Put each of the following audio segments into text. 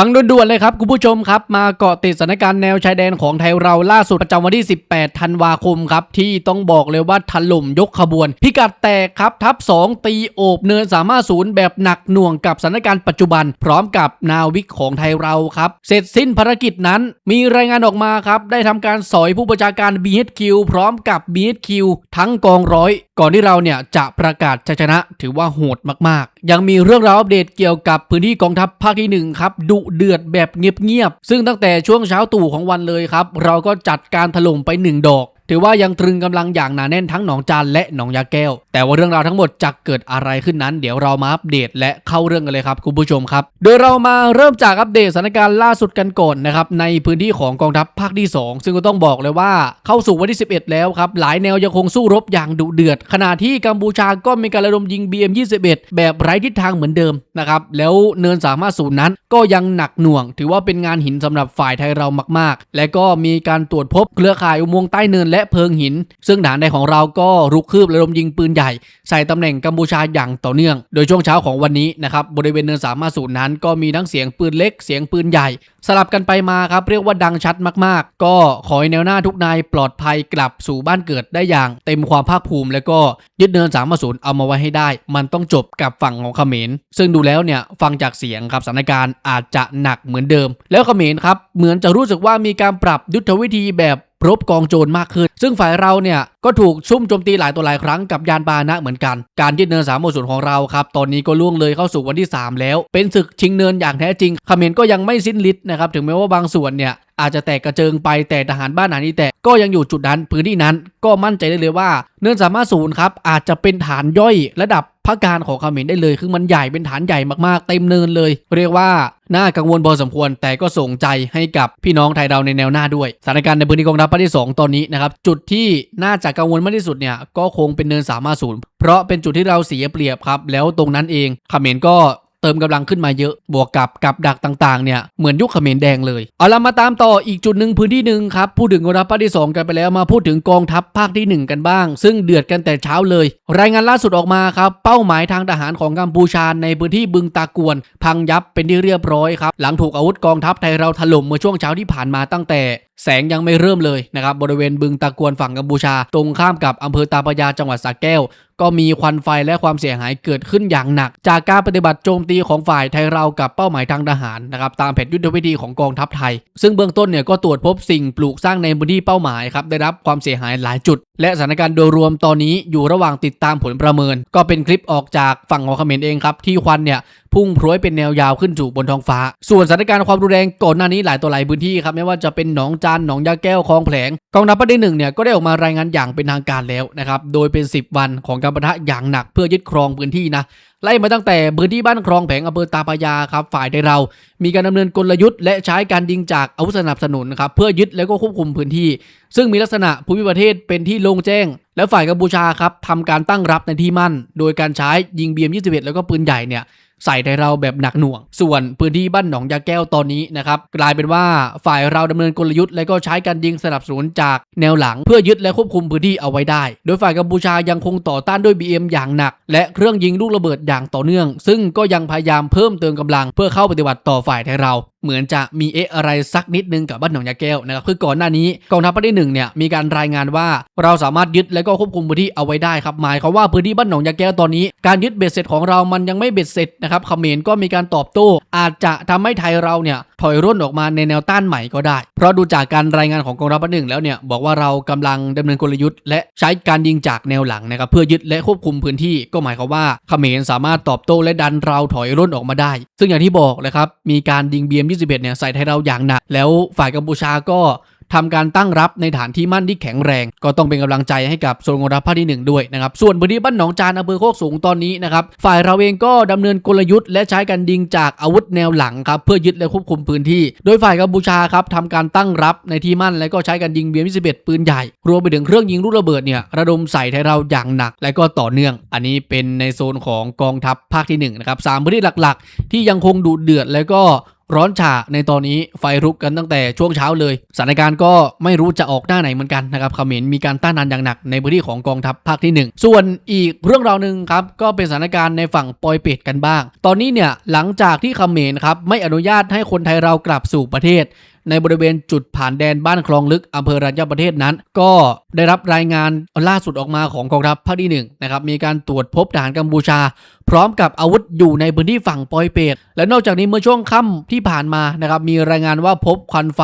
ฟังด่วนๆเลยครับคุณผู้ชมครับ มาเกาะติดสถานการณ์แนวชายแดนของไทยเราล่าสุดประจำวันที่ 18 ธันวาคมครับ ที่ต้องบอกเลยว่าถล่มยกขบวน พิกัดแตกครับ ทับ 2 ตีโอบเนินสามารถศูนย์แบบหนักหน่วงกับสถานการณ์ปัจจุบัน พร้อมกับนาวิกของไทยเราครับ เสร็จสิ้นภารกิจนั้น มีรายงานออกมาครับ ได้ทำการสอยผู้บัญชาการ BHQ พร้อมกับ BHQ ทั้งกองร้อย ก่อนที่เราเนี่ยจะประกาศชัยชนะ ถือว่าโหดมากๆ ยังมีเรื่องราวอัปเดตเกี่ยวกับพื้นที่กองทัพภาคที่หนึ่งครับดุเดือดแบบเงียบๆ ซึ่งตั้งแต่ช่วงเช้าตู่ของวันเลยครับ เราก็จัดการถล่มไปหนึ่งดอก ถือว่ายังตรึงกำลังอย่างหนาแน่นทั้งหนองจานและหนองยาแก้ว แต่ว่าเรื่องราวทั้งหมดจะเกิดอะไรขึ้นนั้น เดี๋ยวเรามาอัปเดตและเข้าเรื่องกันเลยครับคุณผู้ชมครับ โดยเรามาเริ่มจากอัปเดตสถานการณ์ล่าสุดกันก่อนนะครับในพื้นที่ของกองทัพภาคที่ 2 ซึ่งก็ต้องบอกเลยว่าเข้าสู่วันที่ 11 แล้วครับหลายแนวยังคงสู้รบอย่างดุเดือด ขณะที่กัมพูชาก็มีการระดมยิง BM21 แบบไร้ทิศทางเหมือนเดิมนะครับแล้วเนินสามารถศูนย์นั้นก็ยังหนักหน่วง ถือว่าเป็นงานหินสำหรับฝ่ายไทยเรามาก ๆ และก็มีการตรวจพบเครือข่ายอุโมงค์ใต้เนินและและเพิงหิน ซึ่งฐานในของเราก็รุกคืบระดมยิงปืนใหญ่ ใส่ตำแหน่งกัมพูชาอย่างต่อเนื่อง โดยช่วงเช้าของวันนี้นะครับบริเวณเนินสามารถศูนนั้น ก็มีทั้งเสียงปืนเล็กเสียงปืนใหญ่ สลับกันไปมาครับเรียกว่าดังชัดมากๆ ก็ขอให้แนวหน้าทุกนายปลอดภัยกลับสู่บ้านเกิดได้อย่างเต็มความภาคภูมิ แล้วก็ยึดเนินสามศูนย์เอามาไว้ให้ได้ มันต้องจบกับฝั่งของเขมร ซึ่งดูแล้วเนี่ยฟังจากเสียงครับสถานการณ์อาจจะหนักเหมือนเดิม แล้วเขมรครับเหมือนจะรู้สึกว่ามีการปรับยุทธวิธีแบบ รบกองโจรมากขึ้น ซึ่งฝ่ายเราเนี่ยก็ถูกชุ่มโจมตีหลายตัวหลายครั้งกับยานพาหนะเหมือนกัน การยึดเนินสามศูนย์ของเราครับ ตอนนี้ก็ล่วงเลยเข้าสู่วันที่ 3 แล้ว เป็นศึกชิงเนินอย่างแท้จริงเขมรก็ยังไม่สิ้นฤทธิ์นะครับ ถึงแม้ว่าบางส่วนเนี่ยอาจจะแตกกระเจิงไปแต่ทหารบ้านหานี้แตกก็ยังอยู่จุดนั้นพื้นที่นั้นก็มั่นใจได้เลยว่า เนินสามารถศูนย์ครับอาจจะเป็นฐานย่อยระดับ พระการของเขมรได้เลยคือมันใหญ่เป็นฐานใหญ่มากๆ เต็มเนินเลย เรียกว่าน่ากังวลพอสมควรแต่ก็ส่งใจให้กับพี่น้องไทยเราในแนวหน้าด้วยสถานการณ์ในพื้นที่กองทัพภาคที่ 2 ตอนนี้นะครับ จุดที่น่าจะกังวลมากที่สุดเนี่ยก็คงเป็นเนินสามาสูนย์เพราะเป็นจุดที่เราเสียเปรียบครับ แล้วตรงนั้นเองเขมรก็ เติมกำลังขึ้นมาเยอะ บวกกับกับดักต่างๆ เนี่ยเหมือนยุคเขมรแดงเลย เอาละมาตามต่ออีกจุดหนึ่งพื้นที่หนึ่งครับ พูดถึงกองทัพภาคที่ 2 กันไปแล้วมาพูดถึงกองทัพภาคที่ 1 กันบ้าง ซึ่งเดือดกันแต่เช้าเลย รายงานล่าสุดออกมาครับเป้าหมายทางทหารของกัมพูชาในพื้นที่บึงตากวน พังยับเป็นที่เรียบร้อยครับหลังถูกอาวุธกองทัพไทยเราถล่มเมื่อช่วงเช้าที่ผ่านมาตั้งแต่ แสงยังไม่เริ่มเลยนะครับบริเวณบึงตะกวนฝั่งกัมพูชา ตรงข้ามกับอำเภอตาพระยาจังหวัดสระแก้ว ก็มีควันไฟและความเสียหายเกิดขึ้นอย่างหนัก จากการปฏิบัติโจมตีของฝ่ายไทยเรากับเป้าหมายทางทหารนะครับตามแผนยุทธวิธีของกองทัพไทย ซึ่งเบื้องต้นเนี่ยก็ตรวจพบสิ่งปลูกสร้างในพื้นที่เป้าหมายครับได้รับความเสียหายหลายจุด และสถานการณ์โดยรวมตอนนี้อยู่ระหว่างติดตามผลประเมิน ก็เป็นคลิปออกจากฝั่งของเขมรเองครับที่ควันเนี่ยพุ่งพรวยเป็นแนวยาวขึ้นสู่บนท้องฟ้า ส่วนสถานการณ์ความรุนแรงก่อนหน้านี้หลายตัวหลายพื้นที่ครับไม่ว่าจะเป็นหนองจานหนองยาแก้วคลองแผลงกองทัพภาคที่หนึ่งเนี่ยก็ได้ออกมารายงานอย่างเป็นทางการแล้วนะครับโดยเป็น 10 วันของการปะทะอย่างหนักเพื่อยึดครองพื้นที่นะ ไล่มาตั้งแต่พื้นที่บ้านคลองแผงอำเภอตาพระยาครับฝ่ายไทยเรา มีการดำเนินกลยุทธ์และใช้การยิงจากอาวุธสนับสนุนครับเพื่อยึดแล้วก็ควบคุมพื้นที่ ซึ่งมีลักษณะภูมิประเทศเป็นที่โล่งแจ้ง และฝ่ายกัมพูชาครับทำการตั้งรับในที่มั่น โดยการใช้ยิง BM21 แล้วก็ปืนใหญ่เนี่ยใส่ไทยเราแบบหนักหน่วง ส่วนพื้นที่บ้านหนองยาแก้วตอนนี้นะครับกลายเป็นว่าฝ่ายเราดำเนินกลยุทธ์และก็ใช้การยิงสนับสนุนจากแนวหลัง เพื่อยึดและควบคุมพื้นที่เอาไว้ได้ โดยฝ่ายกัมพูชายังคงต่อต้านด้วย BM อย่างหนัก และเครื่องยิงลูกระเบิดอย่างต่อเนื่อง ซึ่งก็ยังพยายามเพิ่มเติมกำลังเพื่อเข้าปฏิบัติต่อฝ่ายไทยเรา เหมือนจะมีเอะอะไรสักนิดนึงกับบ้านหนองยาแก้วนะครับคือก่อนหน้านี้กองทัพภาคที่หนึ่งเนี่ยมีการรายงานว่าเราสามารถยึดและก็ควบคุมพื้นที่เอาไว้ได้ครับหมายความว่าพื้นที่บ้านหนองยาแก้วตอนนี้การยึดเบ็ดเสร็จของเรามันยังไม่เบ็ดเสร็จนะครับเขมรก็มีการตอบโต้อาจจะทำให้ไทยเราเนี่ยถอยร่นออกมาในแนวต้านใหม่ก็ได้ เพราะดูจากการรายงานของกองทัพภาคหนึ่งแล้วเนี่ยบอกว่าเรากำลังดำเนินกลยุทธ์และใช้การยิงจากแนวหลังนะครับเพื่อยึดและควบคุมพื้นที่ก็หมายความว่าเขมรสามารถตอบโต้และดันเราถอยร่นออกมาได้ ซึ่งอย่างที่บอกเลยครับมีการยิง BM21 เนี่ยใส่ไทยเราอย่างหนักแล้วฝ่ายกัมพูชาก็ ทำการตั้งรับในฐานที่มั่นที่แข็งแรง ก็ต้องเป็นกำลังใจให้กับโซนกองทัพภาคที่หนึ่งด้วยนะครับ ส่วนพื้นที่บ้านหนองจานอำเภอโคกสูงตอนนี้นะครับ ฝ่ายเราเองก็ดำเนินกลยุทธ์และใช้การยิงจากอาวุธแนวหลังครับเพื่อยึดและควบคุมพื้นที่ โดยฝ่ายกัมพูชาครับทำการตั้งรับในที่มั่นและก็ใช้การยิงเบียม21ปืนใหญ่ รวมไปถึงเครื่องยิงลูกระเบิดเนี่ยระดมใส่ไทยเราอย่างหนัก และก็ต่อเนื่อง อันนี้เป็นในโซนของกองทัพภาคที่หนึ่งนะครับสามพื้นที่หลักๆ ที่ยังคงดุเดือดแล้วก็ ร้อนฉาในตอนนี้ไฟรุกกันตั้งแต่ช่วงเช้าเลยสถานการณ์ก็ไม่รู้จะออกหน้าไหนเหมือนกันนะครับเขมรมีการต้านทานอย่างหนักในพื้นที่ของกองทัพภาคที่หนึ่งส่วนอีกเรื่องราวหนึ่งครับก็เป็นสถานการณ์ในฝั่งปอยเปตกันบ้าง ตอนนี้เนี่ยหลังจากที่เขมรครับไม่อนุญาตให้คนไทยเรากลับสู่ประเทศ ในบริเวณจุดผ่านแดนบ้านคลองลึกอำเภอรัญญประเทศนั้น ก็ได้รับรายงานล่าสุดออกมาของกองทัพภาคที่หนึ่งนะครับมีการตรวจพบทหารกัมพูชา พร้อมกับอาวุธอยู่ในพื้นที่ฝั่งปอยเปตและนอกจากนี้เมื่อช่วงค่ำที่ผ่านมานะครับมีรายงานว่าพบควันไฟ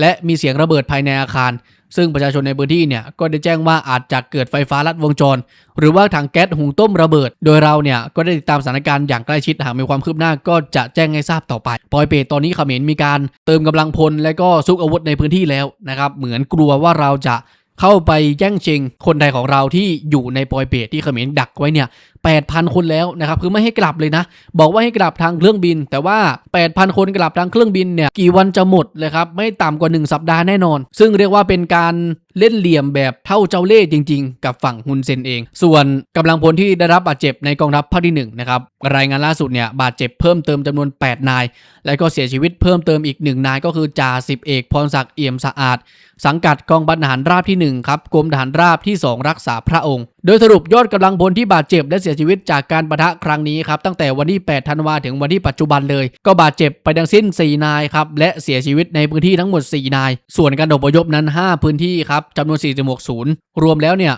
และมีเสียงระเบิดภายในอาคาร ซึ่งประชาชนในพื้นที่เนี่ยก็ได้แจ้งว่าอาจจะเกิดไฟฟ้าลัดวงจร หรือว่าถังแก๊สหุงต้มระเบิด โดยเราเนี่ยก็ได้ติดตามสถานการณ์อย่างใกล้ชิดหากมีความคืบหน้าก็จะแจ้งให้ทราบต่อไปปอยเปตตอนนี้เขมรมีการเติมกำลังพลและก็ซุกอาวุธในพื้นที่แล้วนะครับเหมือนกลัวว่าเราจะ เข้าไปแย่งชิงคนไทยของเราที่อยู่ในปอยเปตที่เขมรดักไว้เนี่ย8,000 คนแล้วนะครับคือไม่ให้กลับเลยนะ บอกว่าให้กลับทางเครื่องบิน แต่ว่า 8,000 คนกลับทางเครื่องบินเนี่ยกี่วันจะหมดเลยครับไม่ต่ำกว่า 1 สัปดาห์แน่นอน ซึ่งเรียกว่าเป็นการ เล่นเหลี่ยมแบบเท่าเจ้าเล่ห์จริง ๆ กับฝั่งฮุนเซนเอง ส่วนกำลังพลที่ได้รับบาดเจ็บในกองทัพภาคที่1นะครับรายงานล่าสุดเนี่ยบาดเจ็บเพิ่มเติมจำนวน 8 นาย และก็เสียชีวิตเพิ่มเติมอีก 1 นายก็คือจ่าสิบเอกพรศักดิ์เอี่ยมสะอาด สังกัดกองบัญหารราบที่1ครับกรมทหารราบที่ 2 รักษาพระองค์โดยสรุปยอดกำลังพลที่บาดเจ็บและเสียชีวิตจากการปะทะครั้งนี้ครับตั้งแต่วันที่ 8 ธันวาถึงวันที่ปัจจุบันเลย ก็บาดเจ็บไปทั้งสิ้น 4 นายครับและเสียชีวิตในพื้นที่ทั้งหมด 4 นาย ส่วนการอพยพนั้น 5 พื้นที่ครับจำนวน 46 ศูนย์ รวมแล้วเนี่ย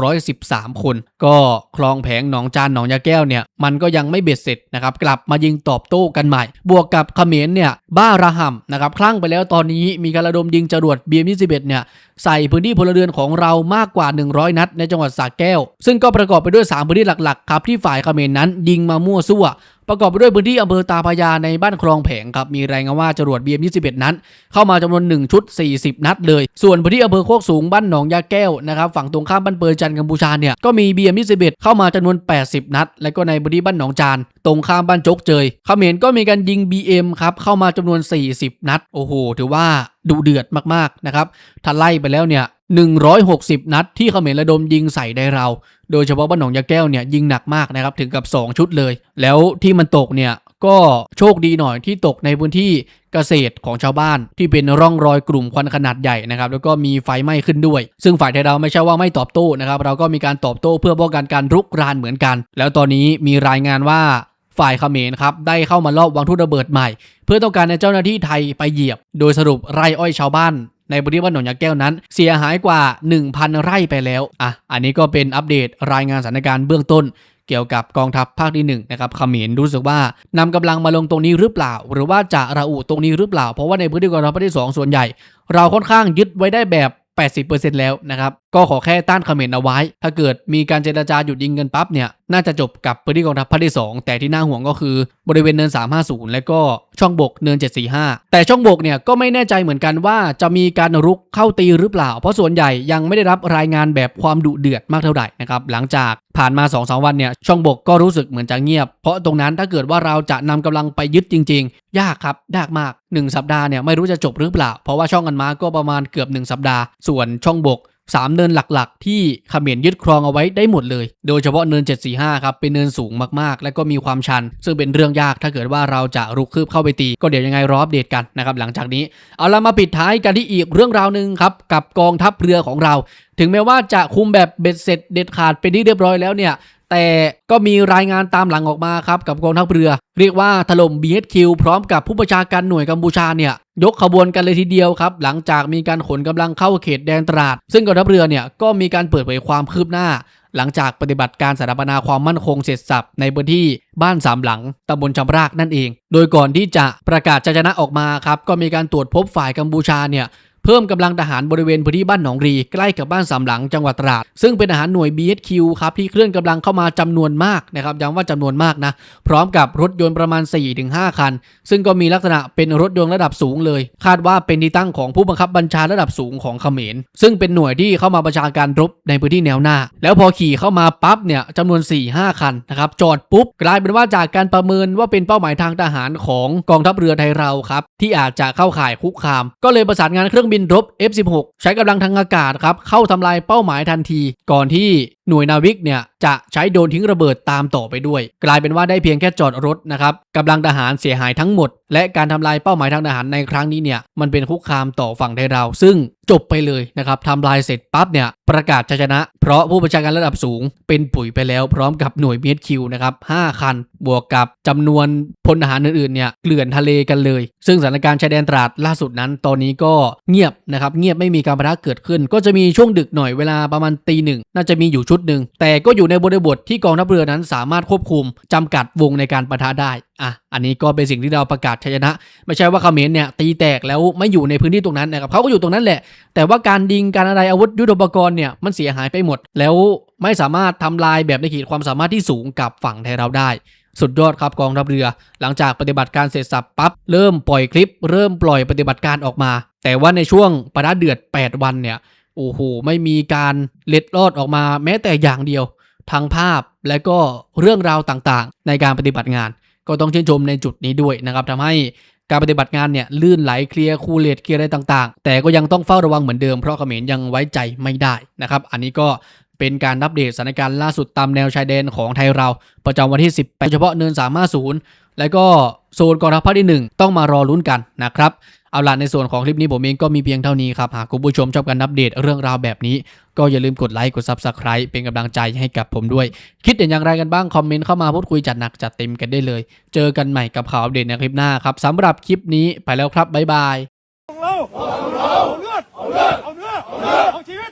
19,613 คน ก็คลองแผงหนองจานหนองยาแก้วเนี่ยมันก็ยังไม่เบ็ดเสร็จนะครับกลับมายิงตอบโต้กันใหม่ บวกกับเขมรเนี่ยบ้าระห่ำนะครับคลั่งไปแล้วตอนนี้มีการระดมยิงจรวด BM21 เนี่ยใส่พื้นที่พลเรือนของเรามากกว่า 100 นัดในจังหวัดสระแก้ว ซึ่งก็ประกอบไปด้วย 3 พื้นที่หลักๆครับที่ฝ่ายเขมรนั้นยิงมามั่วซั่ว ประกอบไปด้วยพื้นที่อำเภอตาพยาในบ้านคลองแผงครับมีรายงานว่าจรวด BM21 นั้น เข้ามาจำนวน 1 ชุด 40 นัดเลย ส่วนพื้นที่อำเภอโคกสูงบ้านหนองยาแก้วนะครับฝั่งตรงข้ามบ้านเปยจันกัมพูชาเนี่ยก็มี BM21 เข้ามาจำนวน 80 นัด และก็ในพื้นที่บ้านหนองจานตรงข้ามบ้านจกเจยเขมรก็มีการยิง BM ครับเข้ามาจำนวน 40 นัด โอ้โห ถือว่าดุเดือดมากๆนะครับถ้าไล่ไปแล้วเนี่ย 160 นัดที่เขมรระดมยิงใส่ได้เรา โดยเฉพาะบ้านหนองยาแก้วเนี่ยยิงหนักมากนะครับถึงกับ 2 ชุดเลย แล้วที่มันตกเนี่ยก็โชคดีหน่อยที่ตกในพื้นที่เกษตรของชาวบ้าน ที่เป็นร่องรอยกลุ่มควันขนาดใหญ่นะครับแล้วก็มีไฟไหม้ขึ้นด้วย ซึ่งฝ่ายไทยเราไม่ใช่ว่าไม่ตอบโต้นะครับเราก็มีการตอบโต้เพื่อป้องกันการรุกรานเหมือนกัน แล้วตอนนี้มีรายงานว่าฝ่ายเขมรครับได้เข้ามาลอบวางทุ่นระเบิดใหม่ เพื่อต้องการให้เจ้าหน้าที่ไทยไปเหยียบ โดยสรุปไร่อ้อยชาวบ้าน ในบริเวณหนองยาแก้วนั้น เสียหายกว่า 1,000 ไร่ไปแล้วอะอันนี้ก็เป็นอัปเดตรายงานสถานการณ์เบื้องต้นเกี่ยวกับกองทัพภาคที่1นะครับเขมรรู้สึกว่านำกำลังมาลงตรงนี้หรือเปล่า หรือว่าจะระอุตรงนี้หรือเปล่า เพราะว่าในพื้นที่กองทัพภาคที่ 2 ส่วนใหญ่ เราค่อนข้างยึดไว้ได้แบบ 80%แล้วนะครับ ก็ขอแค่ต้านเขมรเอาไว้ ถ้าเกิดมีการเจรจาหยุดยิงกันปั๊บเนี่ย น่าจะจบกับพื้นที่กองทัพภาคที่ 2 แต่ที่น่าห่วงก็คือบริเวณเนิน 350 และก็ช่องบกเนิน 745 แต่ช่องบกเนี่ยก็ไม่แน่ใจเหมือนกันว่าจะมีการรุกเข้าตีหรือเปล่า เพราะส่วนใหญ่ยังไม่ได้รับรายงานแบบความดุเดือดมากเท่าไหร่นะครับหลังจากผ่านมา2-3วันเนี่ยช่องบกก็รู้สึกเหมือนจะเงียบ เพราะตรงนั้นถ้าเกิดว่าเราจะนำกำลังไปยึดจริง ๆ ยากครับยากมาก 1 สัปดาห์เนี่ยไม่รู้จะจบหรือเปล่า เพราะว่าช่องกันมาก็ประมาณเกือบ 1 สัปดาห์ ส่วนช่องบก 3 เนินหลักๆ ที่เขมรยึดครองเอาไว้ได้หมดเลย โดยเฉพาะเนิน 745 ครับเป็นเนินสูงมากๆ และก็มีความชัน ซึ่งเป็นเรื่องยากถ้าเกิดว่าเราจะรุกคืบเข้าไปตี ก็เดี๋ยวยังไงรออัปเดตกันนะครับหลังจากนี้เอาละมาปิดท้ายกันที่อีกเรื่องราวหนึ่งครับกับกองทัพเรือของเรา ถึงแม้ว่าจะคุมแบบเบ็ดเสร็จเด็ดขาดเป็นที่เรียบร้อยแล้วเนี่ย แต่ก็มีรายงานตามหลังออกมาครับกับกองทัพเรือ เรียกว่าถล่ม BHQ พร้อมกับผู้ประชาการหน่วยกัมพูชาเนี่ยยกขบวนกันเลยทีเดียวครับ หลังจากมีการขนกำลังเข้าเขตแดนตราด ซึ่งกองทัพเรือเนี่ยก็มีการเปิดเผยความคืบหน้า หลังจากปฏิบัติการสถาปนาความมั่นคงเสร็จสับในพื้นที่บ้านสามหลังตำบลจำรากนั่นเอง โดยก่อนที่จะประกาศชัยชนะออกมาครับก็มีการตรวจพบฝ่ายกัมพูชาเนี่ย เพิ่มกำลังทหารบริเวณพื้นที่บ้านหนองรี ใกล้กับบ้านสามหลังจังหวัดตราด ซึ่งเป็นทหารหน่วย BHQ ครับที่เคลื่อนกำลังเข้ามาจำนวนมากนะครับย้ำว่าจำนวนมากนะ พร้อมกับรถยนต์ประมาณ 4-5 คัน ซึ่งก็มีลักษณะเป็นรถยนต์ระดับสูงเลย คาดว่าเป็นที่ตั้งของผู้บังคับบัญชาระดับสูงของเขมร ซึ่งเป็นหน่วยที่เข้ามาประชาการรบในพื้นที่แนวหน้า แล้วพอขี่เข้ามาปั๊บเนี่ยจำนวน 4-5 คันนะครับจอดปุ๊บกลายเป็นว่าจากการประเมินว่าเป็นเป้าหมายทางทหารของกองทัพเรือไทยเราครับที่อาจจะเข้าข่ายคุกคาม ก็เลยประสานงานเครื่องบินรบ F16 ใช้กำลังทางอากาศครับเข้าทำลายเป้าหมายทันที ก่อนที่หน่วยนาวิกเนี่ยจะใช้โดนทิ้งระเบิดตามต่อไปด้วย กลายเป็นว่าได้เพียงแค่จอดรถนะครับกำลังทหารเสียหายทั้งหมด และการทำลายเป้าหมายทางทหารในครั้งนี้เนี่ยมันเป็นคุกคามต่อฝั่งไทยเรา ซึ่งจบไปเลยนะครับทำลายเสร็จปั๊บเนี่ยประกาศชัยชนะ เพราะผู้บัญชาการระดับสูง เป็นปุ๋ยไปแล้วพร้อมกับหน่วยเมดคิวนะครับ5คัน บวกกับจำนวนพลทหารอื่นๆเนี่ยเกลื่อนทะเลกันเลย ซึ่งสถานการณ์ชายแดนตราดล่าสุดนั้น ตอนนี้ก็เงียบนะครับเงียบไม่มีการประทะเกิดขึ้น ก็จะมีช่วงดึกหน่อยเวลาประมาณตีหนึ่งน่าจะมีอยู่ชุดหนึ่งแต่ก็อยู่ในบริบทที่กองทัพเรือนั้นสามารถควบคุมจำกัดวงในการประทะได้อะอันนี้ก็เป็นสิ่งที่เราประกาศชัยชนะ ไม่ใช่ว่าเขมรเนี่ยตีแตกแล้วไม่อยู่ในพื้นที่ตรงนั้นนะครับเขาก็อยู่ตรงนั้นแหละ แต่ว่าการดิงการอะไรอาวุธยุทโธปกรณ์เนี่ยมันเสียหายไปหมด แล้วไม่สามารถทำลายแบบในขีดความสามารถที่สูงกับฝั่งไทยเราได้สุดยอดครับกองทัพเรือ หลังจากปฏิบัติการเสร็จสับปั๊บเริ่มปล่อยคลิป เริ่มปล่อยปฏิบัติการออกมา แต่ว่าในช่วงประทะเดือด 8 วันเนี่ย โอ้โห ไม่มีการเล็ดลอดออกมาแม้แต่อย่างเดียวทางภาพและก็เรื่องราวต่างๆ ในการปฏิบัติงาน ก็ต้องชื่นชมในจุดนี้ด้วยนะครับทำให้การปฏิบัติงานเนี่ยลื่นไหลเคลียร์คูลเลตเคลียร์อะไรต่างๆ แต่ก็ยังต้องเฝ้าระวังเหมือนเดิมเพราะเขมรยังไว้ใจไม่ได้นะครับ อันนี้ก็เป็นการอัปเดตสถานการณ์ล่าสุดตามแนวชายแดนของไทยเรา ประจำวันที่ 10 เฉพาะเนิน350 แล้วก็โซนกองทัพภาคที่ 1 ต้องมารอลุ้นกันนะครับ เอาล่ะในส่วนของคลิปนี้ผมเองก็มีเพียงเท่านี้ครับ หากคุณผู้ชมชอบการอัปเดตเรื่องราวแบบนี้ ก็อย่าลืมกดไลค์กด Subscribe เป็นกำลังใจให้กับผมด้วย คิดเห็นอย่างไรกันบ้าง คอมเมนต์เข้ามาพูดคุยจัดหนักจัดเต็มกันได้เลย เจอกันใหม่กับข่าวอัปเดตในคลิปหน้าครับสำหรับคลิปนี้ไปแล้วครับบ๊ายบายเอาเลือดเอาเลือดเอาเนื้อเอาเนื้อเอาชีวิต